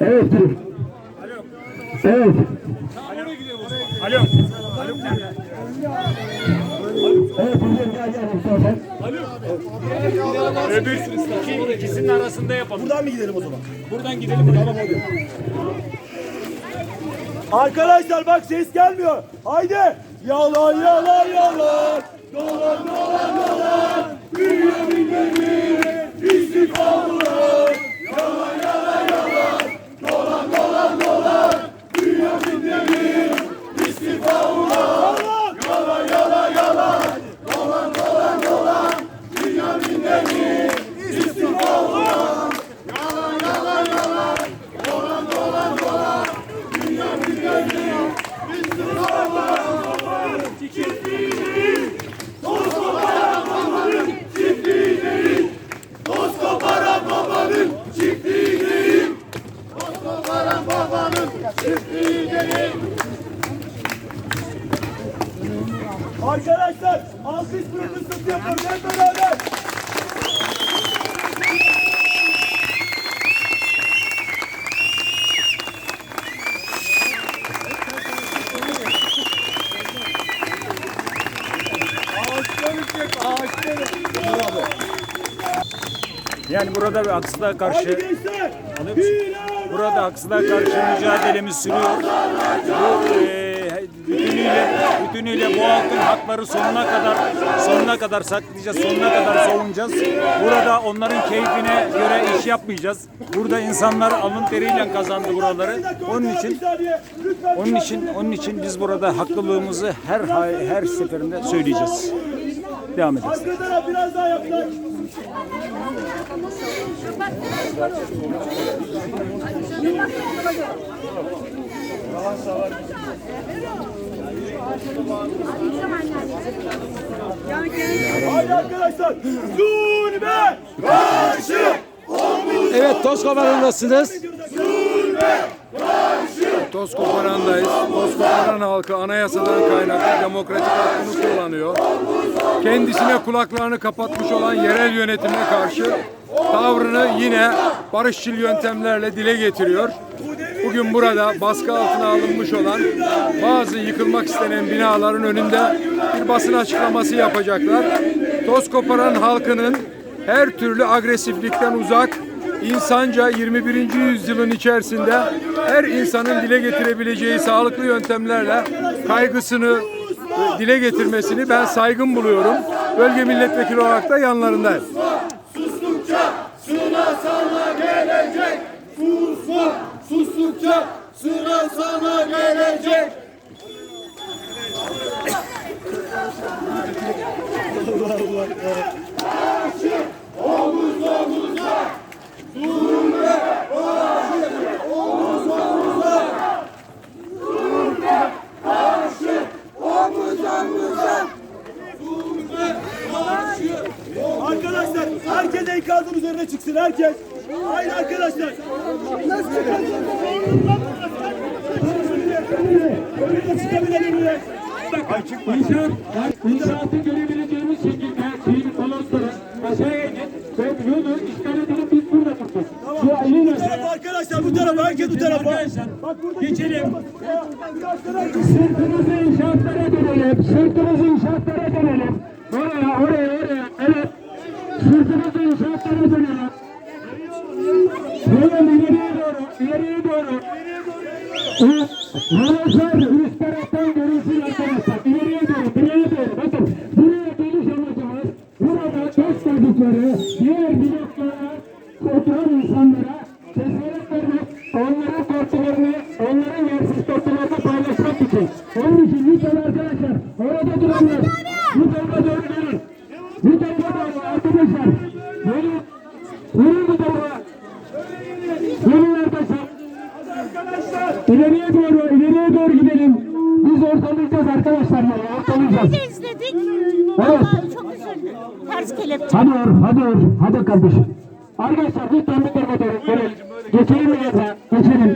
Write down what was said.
Evet. Evet. Alo. Evet. Buyurun gel gel Mustafa. Öbür iki, ikisinin arasında yapalım. Buradan mı gidelim o zaman? Buradan gidelim. Tamam hadi. Arkadaşlar bak ses gelmiyor. Haydi. Yalan yalan yalan. Dolan dolan dolan. Bünyamin Demir istifalar. Yalan yalan yalan. Dolan dolan dolan. Bünyamin Demir istifalar. Yalan yalan yalan. Dolan dolan dolan. Bünyamin Demir istifalar. Yalan yalan yalan. Dolan dolan dolan. Bünyamin Demir istifalar. Toz koparan babanın çiftliği değil. Toz koparan babanın çiftliği değil. Toz koparan babanın çiftliği değil. Arkadaşlar alkış pırıltısı yapıyoruz hep beraber. Yani burada bir haksızlığa karşı burada haksızlığa karşı mücadelemiz sürüyor. Bu e, bütünüyle bütünüyle bu halkın hakları sonuna kadar sonuna kadar saklayacağız, sonuna kadar savunacağız. Burada onların keyfine göre iş yapmayacağız. Burada insanlar alın teriyle kazandı buraları. Onun için onun için onun için biz burada haklılığımızı her her seferinde söyleyeceğiz. Devam edeceğiz. Biraz daha yaklaş. Haydi arkadaşlar. Zulme karşı. Evet koparanındasınız. Toz koparandayız. Toz koparan halkı anayasadan kaynaklı demokratik hakkını kullanıyor. Kendisine kulaklarını kapatmış olan yerel yönetime karşı tavrını yine barışçıl yöntemlerle dile getiriyor. Bugün burada baskı altına alınmış olan bazı yıkılmak istenen binaların önünde bir basın açıklaması yapacaklar. Toz koparan halkının her türlü agresiflikten uzak, insanca 21. yüzyılın içerisinde her insanın dile getirebileceği sağlıklı yöntemlerle kaygısını dile getirmesini ben saygın buluyorum. Bölge milletvekili olarak da yanlarındayım. Sustukça sıra sana gelecek. Susma sustukça sıra sana gelecek. Arkadaşlar herkes enkazın üzerine çıksın herkes. Hayır arkadaşlar. Nasıl çıkacağız? Önüne çıkabilelim mi? İnşaat, inşaatı görebileceğimiz şekilde şeyin kolonları aşağıya inin ve yolu işgal edelim biz burada duracağız. Şu Bu tarafa arkadaşlar bu tarafa herkes bu tarafa. Geçelim. Sırtımızı inşaatlara dönelim. Sırtımızı inşaatlara dönelim. Oraya, oraya, oraya. Evet. Sırtımızı inşaatlara dönelim. Böyle ileriye doğru, ileriye doğru. Ramazan üst taraftan görünsün arkadaşlar. İleriye doğru, ileriye doğru. Bakın buraya geliş amacımız burada dost çocukları, diğer bloklara oturan insanlara cesaret vermek, onların korkularını, onların yersiz korkularını paylaşmak için. Onun için lütfen arkadaşlar orada duranlar bu tarafa doğru gelin. Bu tarafa doğru arkadaşlar. Gelin. Gelin bu tarafa. Gelin arkadaşlar. İleriye doğru, ileriye doğru gidelim. Biz ortalayacağız arkadaşlar ya, ortalayacağız. Biz izledik. Evet. Çok üzüldüm. Ters kelepçe. Hadi Uğur, hadi Uğur, hadi kardeşim. Arkadaşlar lütfen bu tarafa doğru gelin. Geçelim mi yatağa? Geçelim.